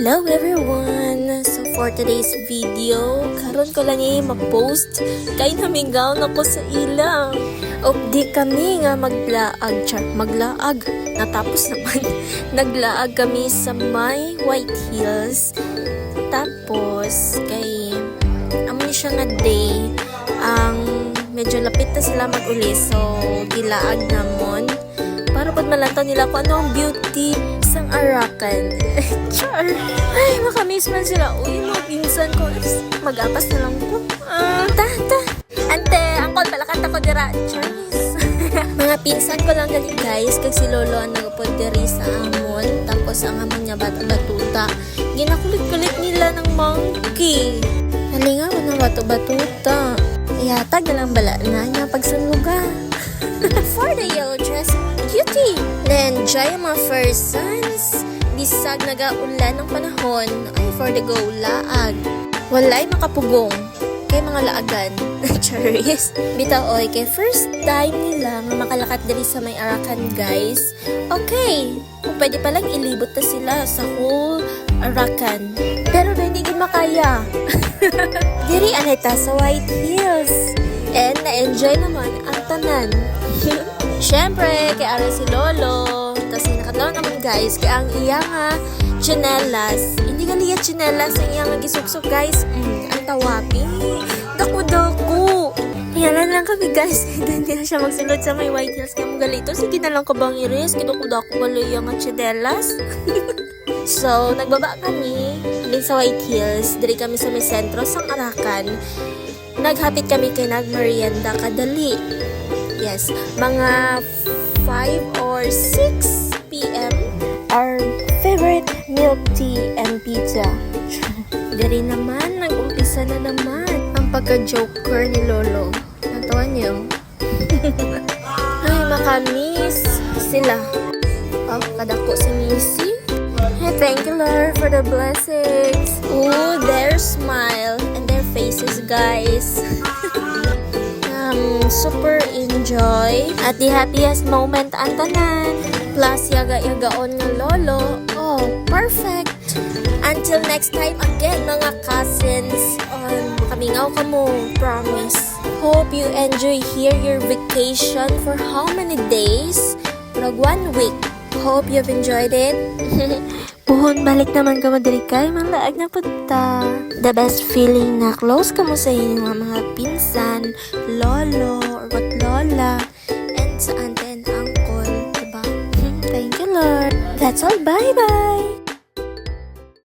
Hello everyone! So for today's video, karon ko lang eh ma-post kay namingaw na ko sa ilang. O kami nga maglaag, char, maglaag. Natapos naman, naglaag kami sa may White Hills. Tapos, kay, amin siya nga day, ang medyo lapit na sila mag-uli. So, gilaag namon. Para pag malantaw nila kung ano ang beauty Arakan. Char. Ay, makamiss man sila. Uy, mga pinsan ko. Mag-apas na lang ko. Ah, ta, ta. Ante, angkol, palakat ako dira. Charis. mga pinsan ko lang gali guys. Kag si Lolo ang nagupod diri sa amon. Tapos ang amon niya bata-batuta. Ginakulit-kulit nila ng monkey. Halinga mo ng bato-batuta. Iyatag na lang bala na niya pagsanluga. For the yellow dress, cutie! Then, joy ang first sons. Bisag nagaulan ng panahon. Ay, for the go, laag. Walay makapugong. Kay mga laagan. Charis. Bitaw oy, kay first time nila nga makalakat diri sa may Arakan, guys. Okay. Kung pwede palang ilibot na sila sa whole Arakan. Pero na hindi makaya. Diri anita sa White Hills. And na-enjoy naman ang tanan. Siyempre, kay Ara si Lolo. Tapos nakatlaw naman guys, kay ang iya nga chinelas. Hindi ka liya chinelas ang iya nga gisuksok guys. Mm, ang tawapi. Dako-dako. Kaya lang kami guys, hindi na siya magsulod sa may White Hills. Kaya mo galito, sige na lang ka bang iris. Kinukuda ko wala iya nga chinelas. So, nagbaba kami din sa White Hills. Diri kami sa may sentro, sa Arakan. Naghapit kami kay nagmerienda kadali. Yes, mga 5 or 6 p.m. Our favorite milk tea and pizza. Diri naman, nag-umpisa na naman ang pagka-joker ni Lolo. Natawa niyo? Ay, makamis sila. Oh, kadako. Hey, thank you, Lord, for the blessings. Ooh, their smile and their faces, guys. um, super enjoy. At the happiest moment ang tanan. Plus, yaga-yagaon nga lolo. Oh, perfect. Until next time again, mga cousins. Um, kamingaw ka mo, promise. Hope you enjoy here your vacation for how many days? Murag one week. Hope you've enjoyed it. Puhon, balik naman ka madali kay malaag na punta. The best feeling na close ka mo sa inyong mga pinsan, lolo, or what lola, and sa auntie and uncle, diba? Thank you, Lord. That's all. Bye-bye!